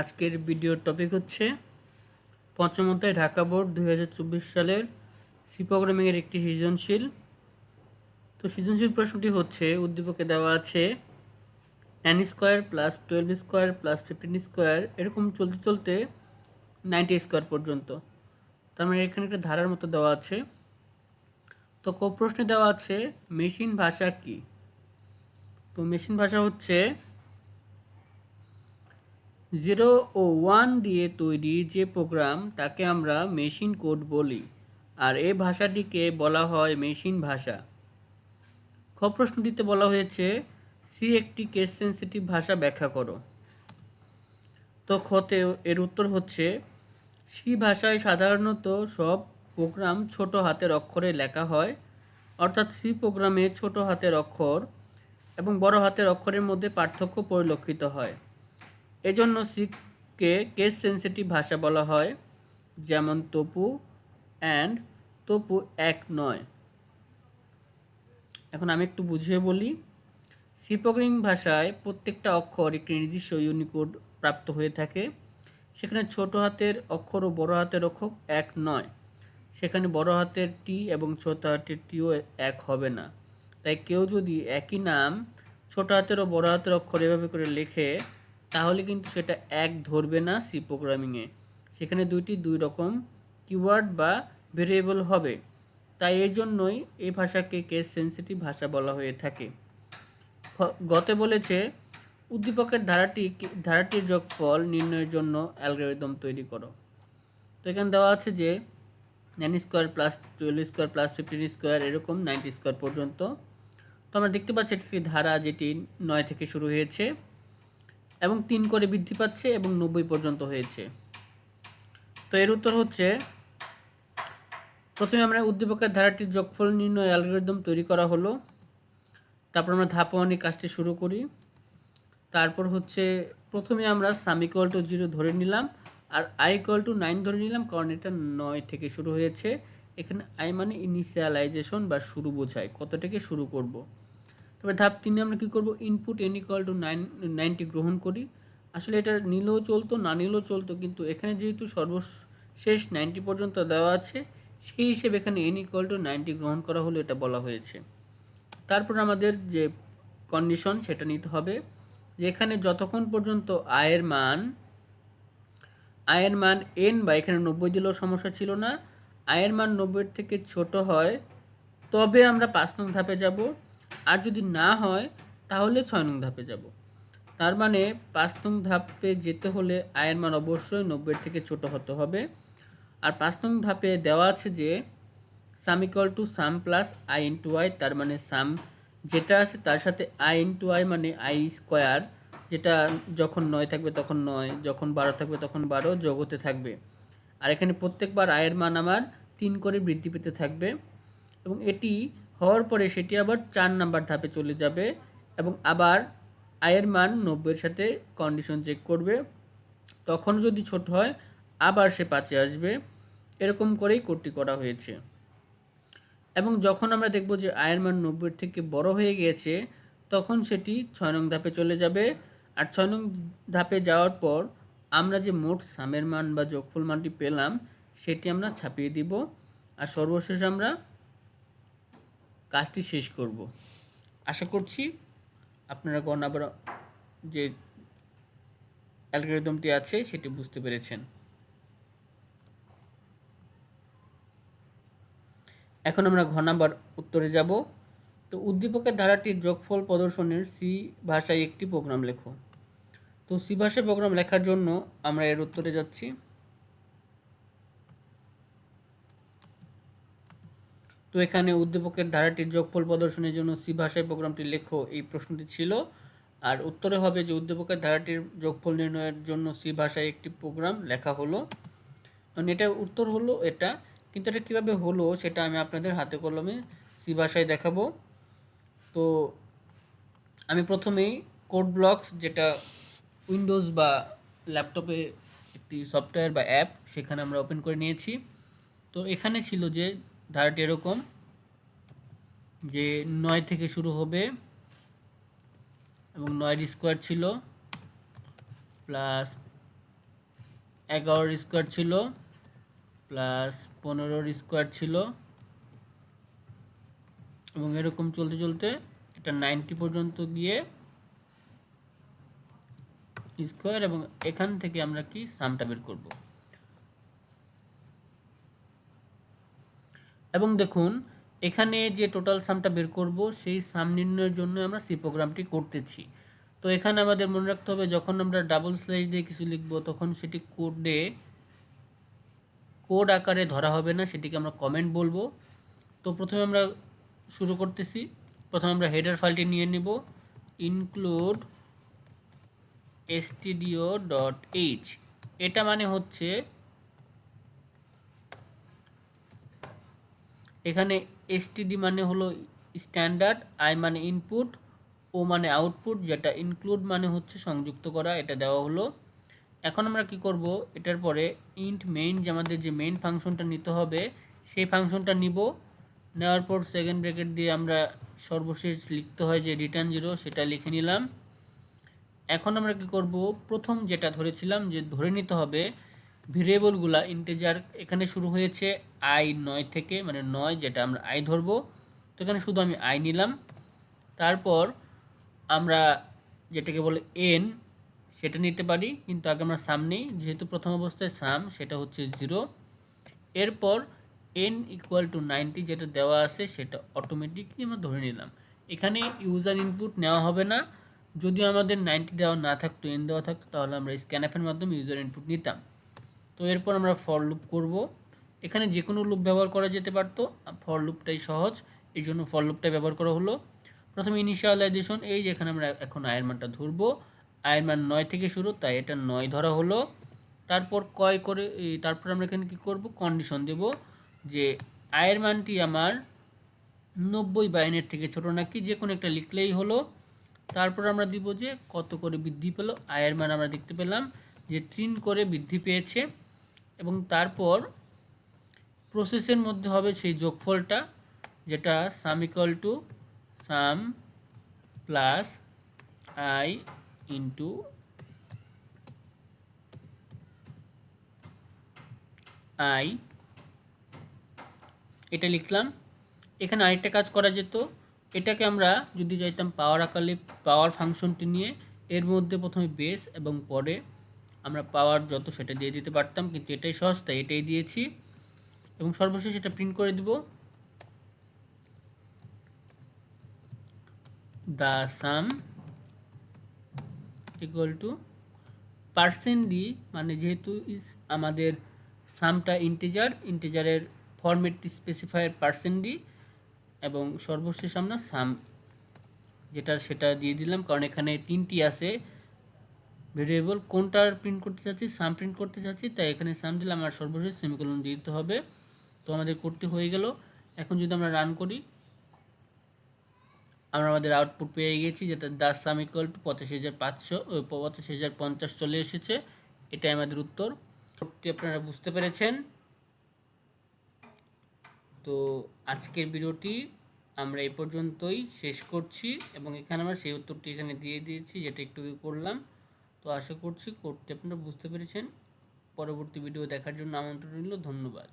আজকের ভিডিওর টপিক হচ্ছে পঞ্চম অধ্যায়, ঢাকা বোর্ড দু হাজার চব্বিশ সালের সি প্রোগ্রামিংয়ের একটি সৃজনশীল। তো সৃজনশীল প্রশ্নটি হচ্ছে, উদ্দীপকে দেওয়া আছে ten square plus twelve square plus fifteen square এরকম চলতে চলতে নাইনটি স্কোয়ার পর্যন্ত। তার মানে এখানে একটা ধারার মতো দেওয়া আছে। তো প্রশ্নে দেওয়া আছে মেশিন ভাষা কি? তো মেশিন ভাষা হচ্ছে জিরো ও ওয়ান দিয়ে তৈরি যে প্রোগ্রাম, তাকে আমরা মেশিন কোড বলি। আর এই ভাষাটিকে বলা হয় মেশিন ভাষা। খ প্রশ্নটিতে বলা হয়েছে, সি একটি কেস সেন্সিটিভ ভাষা ব্যাখ্যা করো। তো খতে এর উত্তর হচ্ছে, সি ভাষায় সাধারণত সব প্রোগ্রাম ছোট হাতের অক্ষরে লেখা হয়। অর্থাৎ সি প্রোগ্রামে ছোট হাতের অক্ষর এবং বড় হাতের অক্ষরের মধ্যে পার্থক্য পরিলক্ষিত হয়। এজন্য সিকে কেস সেন্সিটিভ ভাষা বলা হয়, যেমন তপু অ্যান্ড তপু এক নয়। এখন আমি একটু বুঝিয়ে বলি সি প্রোগ্রামিং ভাষায় প্রত্যেকটা অক্ষর একটি নির্দিষ্ট ইউনিকোড প্রাপ্ত হয়ে থাকে। সেখানে ছোট হাতের অক্ষর ও বড় হাতের অক্ষর এক নয়। সেখানে বড় হাতের টি এবং ছোট হাতের টিও এক হবে না। তাই কেউ যদি একই নাম ছোট হাতের ও বড় হাতের অক্ষর এভাবে করে লেখে তাহলে কিন্তু সেটা এক ধরবে না সি প্রোগ্রামিংয়ে সেখানে দুইটি দুই রকম কিওয়ার্ড বা ভেরিয়েবল হবে। তাই এই জন্যই এই ভাষাকে কেস সেন্সিটিভ ভাষা বলা হয়ে থাকে। গতে বলেছে, উদ্দীপকের ধারাটি ধারাটির যোগফল নির্ণয়ের জন্য অ্যালগোরিদম তৈরি করো। তো এখানে দেওয়া আছে যে nine square plus twelve square plus fifteen square এরকম নাইনটি স্কোয়ার পর্যন্ত। তো আমরা দেখতে পাচ্ছি একটি ধারা যেটি নয় থেকে শুরু হয়েছে। এবং তিন করে বৃদ্ধি পাচ্ছে এবং নব্বই পর্যন্ত হয়েছে। তো এর উত্তর হচ্ছে, প্রথমে আমরা উদ্দীপকের ধারাটির যোগফল নির্ণয় অ্যালগোরিদম তৈরি করা হলো। তারপর আমরা ধাপমানি কাজটি শুরু করি। তারপর হচ্ছে, প্রথমে আমরা সাম ইকুয়াল টু জিরো ধরে নিলাম আর আই ইকুয়াল টু নাইন ধরে নিলাম কারণ এটা নয় থেকে শুরু হয়েছে। এখানে আই মানে ইনিশিয়ালাইজেশন বা শুরু বোঝায়, কত থেকে শুরু করব। তবে ধাপ তিনে আমরা কী করব? Input N equal to nine ninety গ্রহণ করি। আসলে এটা নিলেও চলতো, না নিলেও চলতো, কিন্তু এখানে যেহেতু সর্বশেষ নাইনটি পর্যন্ত দেওয়া আছে, সেই হিসেবে এখানে এন ইকুয়াল টু নাইনটি গ্রহণ করা হলো এটা বলা হয়েছে। তারপর আমাদের যে কন্ডিশন সেটা নিতে হবে যে এখানে যতক্ষণ পর্যন্ত আয়ের মান আয়ের মান এন বা এখানে নব্বই দিলেও সমস্যা ছিল না, আয়ের মান নব্বইয়ের থেকে ছোট হয়, তবে আমরা পাঁচ নং ধাপে যাব। আর যদি না হয়, তাহলে ছয় নং ধাপে যাব। তার মানে পাঁচ নং ধাপে যেতে হলে আয়ের মান অবশ্যই নব্বইয়ের থেকে ছোট হতে হবে। আর পাঁচ নং ধাপে দেওয়া আছে যে sum equal to sum plus I into I তার মানে সাম যেটা আছে তার সাথে আই ইন্টু আই মানে আই স্কোয়ার যেটা যখন নয় থাকবে তখন নয়, যখন বারো থাকবে তখন বারো, জগতে থাকবে। আর এখানে প্রত্যেকবার আয়ের মান আমার তিন করে বৃদ্ধি পেতে থাকবে। এবং এটি হওয়ার পরে সেটি আবার চার নাম্বার ধাপে চলে যাবে এবং আবার আয়ের মান নব্বইয়ের সাথে কন্ডিশন চেক করবে। তখন যদি ছোট হয়, আবার সে পাঁচে আসবে। এরকম করেই কোডটি করা হয়েছে। এবং যখন আমরা দেখব যে আয়ের মান নব্বইয়ের থেকে বড় হয়ে গিয়েছে, তখন সেটি ছয় নং ধাপে চলে যাবে। আর ছয় নং ধাপে যাওয়ার পর আমরা যে মোট সামের মান বা যোগফল মানটি পেলাম, সেটি আমরা ছাপিয়ে দিব। আর সর্বশেষ আমরা কাজটি শেষ করব। আশা করছি আপনারা গণাবার যে অ্যালগোরিদমটি আছে সেটি বুঝতে পেরেছেন। এখন আমরা ঘ নাম্বার উত্তরে যাব। তো উদ্দীপকের ধারাটির যোগফল প্রদর্শনের সি ভাষায় একটি প্রোগ্রাম লেখো। তো সি ভাষায় প্রোগ্রাম লেখার জন্য আমরা এর উত্তরে যাচ্ছি। তো এখানে উদ্দীপকের ধারাটির যোগফল প্রদর্শনের জন্য সি ভাষায় প্রোগ্রামটি লেখো, এই প্রশ্নটি ছিল। আর উত্তরে হবে যে উদ্দীপকের ধারাটির যোগফল নির্ণয়ের জন্য সি ভাষায় একটি প্রোগ্রাম লেখা হলো। মানে এটা উত্তর হলো এটা, কিন্তু এটা কীভাবে হলো সেটা আমি আপনাদের হাতে কলমে সি ভাষায় দেখাবো। তো আমি প্রথমেই কোড ব্লকস, যেটা উইন্ডোজ বা ল্যাপটপে একটি সফটওয়্যার বা অ্যাপ, সেখানে আমরা ওপেন করে নিয়েছি। তো এখানে ছিল যে ধারাটি এরকম যে নয় থেকে শুরু হবে এবং নয়ের স্কোয়ার ছিল প্লাস এগারোর স্কোয়ার ছিল প্লাস পনেরোর স্কোয়ার ছিল এবং এরকম চলতে চলতে এটা নাইনটি পর্যন্ত গিয়ে স্কোয়ার এবং এখান থেকে আমরা কি সামটা বের করব? এবং দেখুন, এখানে যে টোটাল সামটা বের করব, সেই সাম নির্ণয়ের জন্য আমরা সি প্রোগ্রামটি করতেছি। তো এখানে আমাদের মনে রাখতে হবে, যখন আমরা ডাবল স্ল্যাশ দিয়ে কিছু লিখব, তখন সেটি কোডে কোড আকারে ধরা হবে না, সেটিকে আমরা কমেন্ট বলব। তো প্রথমে আমরা শুরু করতেছি। প্রথমে আমরা হেডার ফাইলটি নিয়ে নেব। ইনক্লুড stdio ডট এইচ এটা মানে হচ্ছে এখানে এসটিডি মানে হলো স্ট্যান্ডার্ড আই মানে ইনপুট ও মানে আউটপুট যেটা ইনক্লুড মানে হচ্ছে সংযুক্ত করা, এটা দেওয়া হলো। এখন আমরা কি করব? এটার পরে ইন্ট মেইন যে আমাদের যে মেইন ফাংশনটা নিতে হবে, সেই ফাংশনটা নিব। নেওয়ার পর সেকেন্ড ব্র্যাকেট দিয়ে আমরা সর্বশেষ লিখতে হয় যে রিটার্ন জিরো সেটা লিখে নিলাম। এখন আমরা কি করব? প্রথম যেটা ধরেছিলাম যে ধরে নিতে হবে ভেরিয়েবলগুলা ইন্টেজার এখানে শুরু হয়েছে আই নয় থেকে মানে নয় যেটা আমরা আই ধরবো। তো এখানে শুধু আমি আই নিলাম। তারপর আমরা যেটাকে বলে এন সেটা নিতে পারি, কিন্তু আগে আমরা সাম নেই। যেহেতু প্রথম অবস্থায় সাম সেটা হচ্ছে জিরো এরপর এন ইকুয়াল টু নাইনটি যেটা দেওয়া আছে, সেটা অটোমেটিকলি আমরা ধরে নিলাম। এখানে ইউজার ইনপুট নেওয়া হবে না। যদি আমাদের নাইনটি দেওয়া না থাকতো এন দেওয়া থাকতো, তাহলে আমরা স্ক্যানঅ্যাপের মাধ্যমে ইউজার ইনপুট নিতাম। তো এরপর আমরা ফর লুপ করব। এখানে যে কোনো লুপ ব্যবহার করা যেতে পারতো। ফর লুপটাই সহজ, এই জন্য ফর লুপটাই ব্যবহার করা হলো। প্রথমে ইনিশিয়ালাইজেশন এই যে এখানে আমরা এখন আয়ের মানটা ধরবো। আয়ের মান নয় থেকে শুরু, তাই এটা নয় ধরা হলো। তারপর কয় করে তারপর আমরা এখানে কী করব? কন্ডিশন দেব যে আয়ের মানটি আমার নব্বই বাইনের থেকে ছোট নাকি যে কোনো একটা লিখলেই হলো। তারপর আমরা দিব যে কত করে বৃদ্ধি পেল। আয়ের মান আমরা দেখতে পেলাম যে তিন করে বৃদ্ধি পেয়েছে। এবং তারপর প্রসেসের মধ্যে হবে সেই যোগফলটা, যেটা sum equal to sum plus I into I এটা লিখলাম। এখানে আরেকটা কাজ করা যেত। এটাকে আমরা যদি চাইতাম পাওয়ার আকারে পাওয়ার ফাংশনটি নিয়ে, এর মধ্যে প্রথমে বেস এবং পরে আমরা পাওয়ার যত সেটা দিয়ে দিতে পারতাম, কিন্তু এটাই তাই এটাই দিয়েছি। এবং সর্বশেষ এটা প্রিন্ট করে দিব। The sum equal to percent D মানে যেহেতু ইস আমাদের সামটা ইন্টিজার ইন্টিজারের ফরম্যাটটি স্পেসিফায়ার পার্সেন্ট ডি এবং সর্বশেষ আমরা সাম যেটা সেটা দিয়ে দিলাম, কারণ এখানে তিনটি আছে। ভেরিয়েবল কোনটার প্রিন্ট করতে চাচ্ছি সাম প্রিন্ট করতে চাচ্ছি, তাই এখানে সাম দিলাম আর সর্বশেষ সেমিকোলন দিতে হবে। তো আমাদের করতে হয়ে গেল। এখন যদি আমরা রান করি, আমরা আমাদের আউটপুট পেয়ে গেছি, যেটা দাস সাম ইকুয়াল টু পঁচাশি হাজার পাঁচশো পঁচাশি হাজার পঞ্চাশ চলে এসেছে। এটাই আমাদের উত্তর। আপনারা বুঝতে পেরেছেন? তো আজকের ভিডিওটি আমরা এই পর্যন্তই শেষ করছি, এবং এখানে আমরা সেই উত্তরটি এখানে দিয়ে দিয়েছি, যেটা একটু করলাম। তো আশা করছি করতে আপনারা বুঝতে পেরেছেন। পরবর্তী ভিডিও দেখার জন্য আমন্ত্রণ রইল ধন্যবাদ।